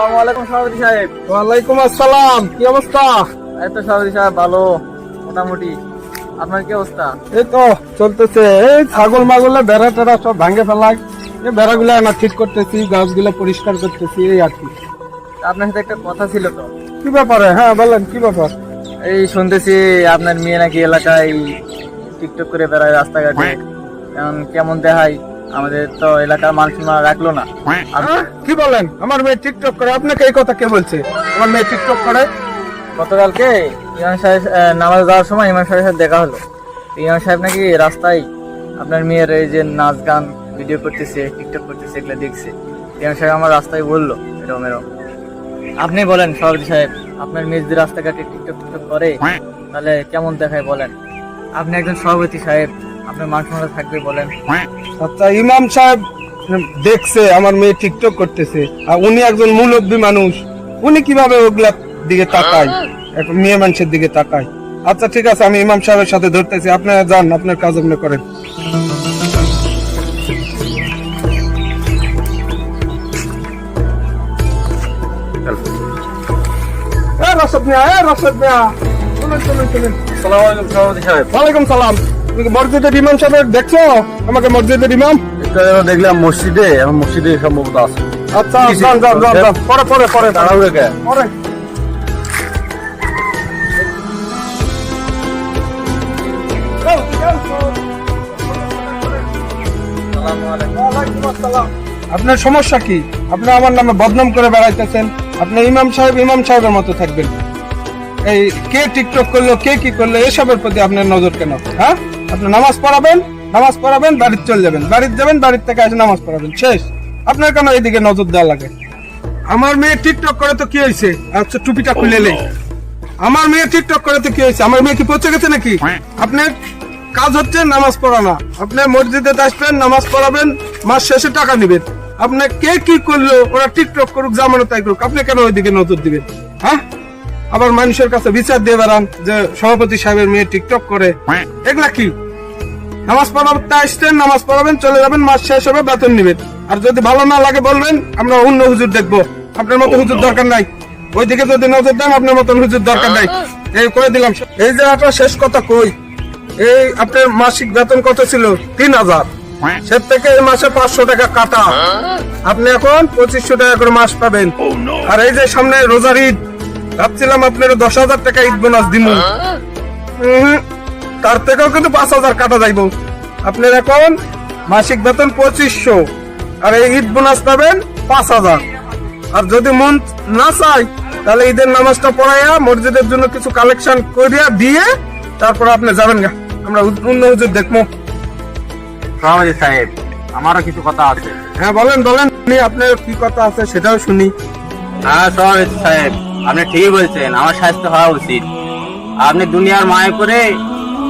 আসসালামু আলাইকুম সভাপতি সাহেব। ওয়ালাইকুম আসসালাম কি অবস্থা? এই তো সভাপতি সাহেব ভালো মোটামুটি। আপনার কি অবস্থা? এই তো চলতেছে এই ছাগল মাগলে বেড়া টেড়া সব ভাঙে ফেলাই এই বেড়াগুলো না ঠিক করতেছি গাছগুলো পরিষ্কার করতেছি এই আর কি। আপনার সাথে একটা কথা ছিল তো। কি ব্যাপারে? হ্যাঁ বলেন কি ব্যাপার? এই শুনতেছি আপনার মেয়ে নাকি এলাকায় টিকটক করে বেড়ায় রাস্তাঘাটে। কেমন দেখায়? আমাদের তো এলাকার মানুষ মারা রাখল না। আর হ্যাঁ? কি বলেন? আমার মেয়ে টিকটক করে। আপনাকে এই কথা কে বলছে? আমার মেয়ে টিকটক করে। গতকালকে ইমাম সাহেব নামাজ যাওয়ার সময় ইমাম সাহেবের সাথে দেখা হলো। ইমাম সাহেব নাকি রাস্তায় আপনার মেয়ের এই যে নাচ গান ভিডিও করতেছে টিকটক করতেছে এগুলো দেখছে। ইমাম সাহেব আমার রাস্তায় বলল এরকম এরকম আপনি বলেন সভাপতি সাহেব আপনার মেয়ে যদি রাস্তাঘাটে টিকটক টিকটক করে তাহলে কেমন দেখায় বলেন? আপনি একজন সভাপতি সাহেব আপনার মান সম্মান থাকবে বলেন? আচ্ছা ইমাম সাহেব দেখছে আমার মেয়ে টিকটক করতেছে। আর উনি একজন মানুষ। উনি কীভাবে ওগুলা দিকে তাকায়? একটা মেয়ে মানুষের দিকে তাকায়। আচ্ছা ঠিক আছে আমি ইমাম সাহেবের সাথে ধরতেছি। আপনারা যান আপনার কাজ আপনি করেন। এ রসদ মিয়া রসদ মিয়া। চলুন চলুন চলুন সালাম আলাইকুম মসজিদের ইমাম সাহেব দেখছ? আমাকে মসজিদের ইমাম? দেখলাম মসজিদে এখন মসজিদে সম্ভবত আছে। আচ্ছা যান যান যান যান। পরে পরে পরে। তাড়াহুড়ো কে? পরে। আপনার সমস্যা কি? আপনি আমার নামে বদনাম করে বেড়াইতেছেন। আপনি ইমাম সাহেব ইমাম সাহেবের মতো থাকবেন। এই কে টিকটক করল কে কি করল এসবের প্রতি আপনার নজর কেন? হ্যাঁ? আপনি নামাজ পড়াবেন নামাজ পড়াবেন, বাড়িতে চলে যাবেন। বাড়িতে যাবেন, বাড়ির থেকে এসে নামাজ পড়াবেন। শেষ। আপনার কেন এইদিকে নজর দেওয়া লাগে? আমার মেয়ে টিকটক করে তো কি হয়েছে? আচ্ছা টুপিটা খুলে নেই। আমার মেয়ে টিকটক করে তো কি হয়েছে? আমার মেয়ে কি পৌঁছে গেছে নাকি? আপনার কাজ হচ্ছে নামাজ পড়ানো আপনি মসজিদে আসবেন, নামাজ পড়াবেন, মাস শেষে টাকা নেবেন। আপনি কে কি করল? ওরা টিকটক করুক জামানো তাই করুক। আপনি কেন ওইদিকে নজর দিবেন? আবার মানুষের কাছে বিচার দিয়ে বেড়ান যে সভাপতি সাহেবের মেয়ে টিকটক করে। এগুলা কি? নামাজ পড়াতে আসতেন নামাজ পড়াবেন চলে যাবেন মাস শেষ হবে বেতন নেবেন। আর যদি ভালো না লাগে বলবেন আমরা অন্য হুজুর দেখব। আপনার মতো হুজুর দরকার নাই। ওইদিকে যদি নজর দেন আপনার মতন হুজুর দরকার নাই। এই করে দিলাম। এই যে আপনার শেষ কথা কই? এই আপনার মাসিক বেতন কত ছিল? তিন হাজার। সে থেকে এই মাসে পাঁচশো টাকা কাটা। আপনি এখন পঁচিশশো টাকা করে মাস পাবেন। আর এই যে সামনে রোজার ঈদ ভাবছিলাম আপনার দশ হাজার টাকা ঈদ বোনাস দিব তার থেকেও কিন্তু পাঁচ হাজার কাটা যাইব। আপনার এখন মাসিক বেতন পঁচিশশো। আর এই ঈদ বোনাস পাবেন পাঁচ হাজার। আর যদি মন না চাই তাহলে ঈদের নামাজটা পড়াইয়া মসজিদের জন্য কিছু কালেকশন করিয়া দিয়ে তারপর আপনি যাবেন গা। আমরা অন্য হুজুর দেখব। সভাপতি সাহেব আমারও কিছু কথা আছে। হ্যাঁ বলেন বলেন আপনি আপনার কি কথা আছে সেটাও শুনি। হ্যাঁ সভাপতি সাহেব। আপনি ঠিকই বলছেন, আমার স্বাস্থ্য হওয়া উচিত। আপনি দুনিয়ার মায় করে,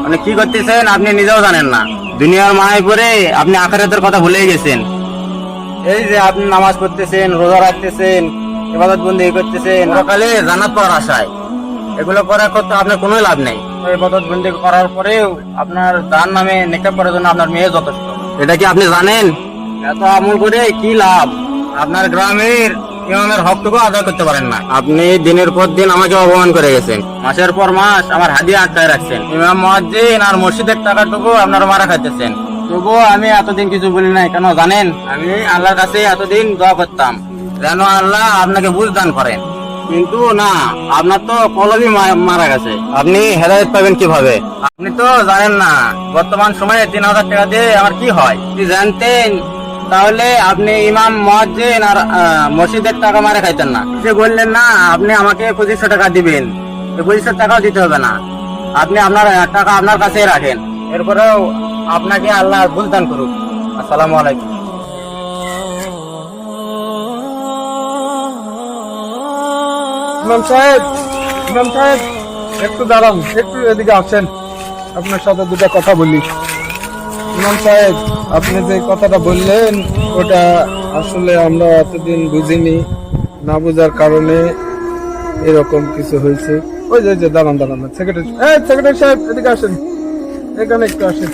আপনি কি করতেছেন আপনি নিজেও জানেন না। দুনিয়ার মায় করে আপনি আখারাতের কথা ভুলে গেছেন। এই যে আপনি নামাজ পড়তেছেন, রোজা রাখতেছেন, ইবাদত বন্দি করতেছেন, সকালে জানাত পাওয়ার আশায়। এগুলো করার করতে আপনার কোনো লাভ নেই। ইবাদত বন্দি করার পরেও আপনার দান নামে নেকাব করার জন্য আপনার মেয়ে যথেষ্ট। এটা কি আপনি জানেন? এত আমল করে কি লাভ? আপনার গ্রামের ইমামের হকটুকু আদায় করতে পারেন না। আপনি দিনের পর দিন আমাকে অপমান করে গেছেন। মাসের পর মাস আমার হাদিয়া আটকায় রাখছেন। ইমাম মহাজিন আর মসজিদের টাকাটুকু আপনার মারা খাইতেছেন। তবুও আমি এতদিন কিছু বলি নাই কেন জানেন? আমি আল্লাহর কাছে এতদিন দোয়া করতাম যেন আল্লাহ আপনাকে বুঝ দান করেন। কিন্তু না আপনার তো কলবই মারা গেছে। আপনি হেদায়ত পাবেন কীভাবে? আপনি তো জানেন না বর্তমান সময়ে তিন হাজার টাকা দিয়ে আমার কি হয়? জানতেন? তাহলে আপনি ইমাম মহাজিন আর মসজিদের টাকা মারা খাইতেন না। যে বললেন, না, আপনি আমাকে পঁচিশশো টাকা দিবেন। পঁচিশশো টাকাও দিতে হবে না। আপনি আপনার টাকা আপনার কাছেই রাখেন। এরপরেও আপনাকে আল্লাহ বুঝদান করুক। আসসালামু আলাইকুম। ইমাম সাহেব ইমাম সাহেব, একটু দাঁড়ান, একটু এদিকে আসেন। আপনার সাথে দুটো কথা বলি। ইমাম সাহেব আপনি যে কথাটা বললেন ওটা আসলে আমরা এতদিন বুঝিনি। না বোঝার কারণে এরকম কিছু হয়েছে। ওই যে দাঁড়ান দাঁড়ান সেক্রেটারি এই সেক্রেটারি সাহেব এদিকে আসেন। এখানে একটু আসেন।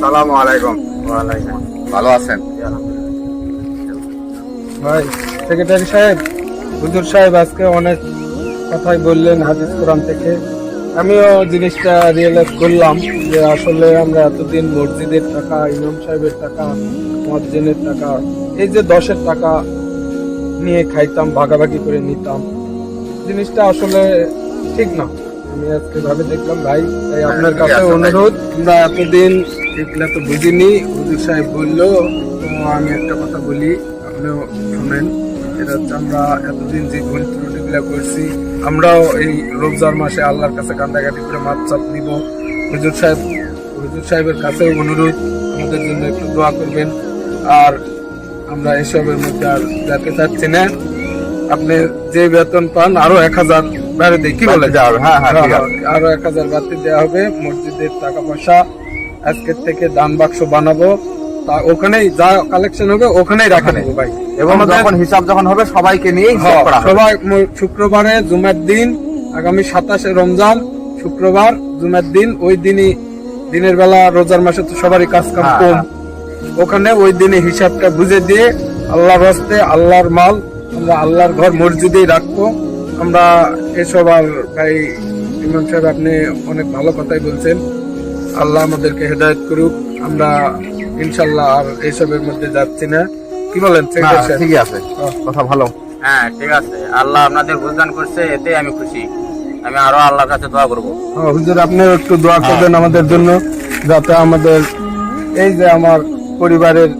সালাম আলাইকুম। ওয়ালাইকুম। ভালো আছেন? ভাই সেক্রেটারি সাহেব হুজুর সাহেব আজকে অনেক কথাই বললেন হাদিস কোরআন থেকে। আমিও জিনিসটা রিয়েলাইজ করলাম যে আসলে আমরা এতদিন মসজিদের টাকা ইমাম সাহেবের টাকা মসজিদের টাকা এই যে দশের টাকা নিয়ে খাইতাম ভাগাভাগি করে নিতাম জিনিসটা আসলে ঠিক না। আমি আজকে ভাবে দেখলাম ভাই তাই আপনার কাছে অনুরোধ। আমরা এতদিন এগুলা তো বুঝিনি। হুজুর সাহেব বলল তো আমি একটা কথা বলি আপনিও শুনেন। এটা হচ্ছে আমরা এতদিন যে ভুল ত্রুটিগুলা করছি আমরাও এই রোজার মাসে আল্লাহর কাছে কান্দাকাটি করে মাপ চাপ নিব। হুজুর সাহেব হুজুর সাহেবের কাছেও অনুরোধ আমাদের জন্য একটু দোয়া করবেন। আর আমরা এসবের মধ্যে আর যেতে চাচ্ছি না। আপনি যে বেতন পান আরও এক হাজার বাইরে দিয়ে কি বলে দেওয়া হবে, হ্যাঁ, হ্যাঁ, ঠিক আরও এক হাজার বাড়তি দেওয়া হবে মসজিদের টাকা পয়সা। আজকের থেকে দান বাক্স বানাবো। তা ওখানেই যা কালেকশন হবে ওখানেই রাখা দেবো ভাই। এবং যখন হিসাব যখন হবে সবাইকে নিয়ে হ্যাঁ, সবাই শুক্রবারে জুমের দিন আগামী সাতাশে রমজান শুক্রবার জুমের দিন ওই দিনই দিনের বেলা রোজার মাসে তো সবারই কাজ কাম। হ্যাঁ, কম ওখানে ওই দিনে হিসাবটা বুঝে দিয়ে আল্লাহর হস্তে আল্লাহর মাল আমরা আল্লাহর ঘর মসজিদেই রাখব। আমরা এসব আর ভাই ইমাম সাহেব আপনি অনেক ভালো কথাই বলছেন। আল্লাহ আমাদেরকে হেদায়ত করুক। আমরা ইনশাল্লাহ আর এসবের মধ্যে যাচ্ছি না। কি বলেন? ঠিকই আছে। কথা ভালো। হ্যাঁ ঠিক আছে। আল্লাহ আপনাদের বুঝদান করছে এতে আমি খুশি। আমি আরও আল্লাহর কাছে দোয়া করব। হ্যাঁ, হুজুর আপনিও একটু দোয়া করবেন আমাদের জন্য যাতে আমাদের এই যে আমার পরিবারের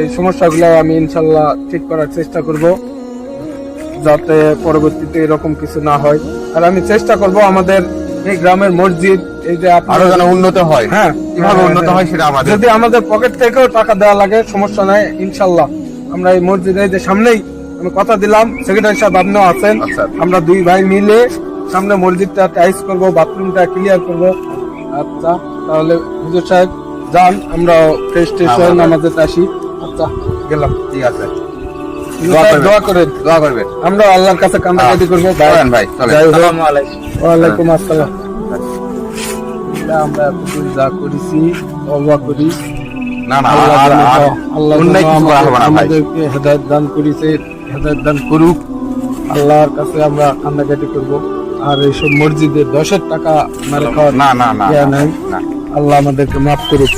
এই সমস্যাগুলো আমি ইনশাল্লাহ ঠিক করার চেষ্টা করব যাতে পরবর্তীতে এরকম কিছু না হয়। আর আমি চেষ্টা করব আমাদের এই গ্রামের মসজিদ এই যে আরও যেন উন্নত হয়। হ্যাঁ। কীভাবে হ্যাঁ, উন্নত হ্যাঁ। হয় সেটা আমাদের যদি আমাদের পকেট থেকেও টাকা দেওয়া লাগে সমস্যা নাই ইনশাল্লাহ। আমরা এই মসজিদের যে সামনেই আমি কথা দিলাম সেক্রেটারি সাহেব আপনিও আছেন। আচ্ছা। আমরা দুই ভাই মিলে সামনে মসজিদটা টাইস করব বাথরুমটা ক্লিয়ার করব। আচ্ছা তাহলে হুজুর সাহেব যান আমরা ফ্রেশ ট্রেশ হয়ে নামাজে আসি। আচ্ছা গেলাম। ঠিক আছে। দোয়া সাহেব, করবেন। দোয়া করেন। দোয়া করবেন। আমরা আল্লাহর কাছে কান্দাকাটি করব। চলেন ভাই যাই হোক। আসসালামু আলাইকুম। ওয়ালাইকুম আসসালাম। আমরা যা করেছি তওবা করি। না না আর- যেন আর আল্লাহ অন্যায় কিছু করা হবে না ভাই। আমাদেরকে হেদায়ত দান করেছে হেদায়ত দান করুক। আল্লাহর কাছে আমরা কান্নাকাটি করব। আর এইসব মসজিদে দশের টাকা মারে খাওয়ার না না না। আল্লাহ আমাদেরকে মাফ করুক।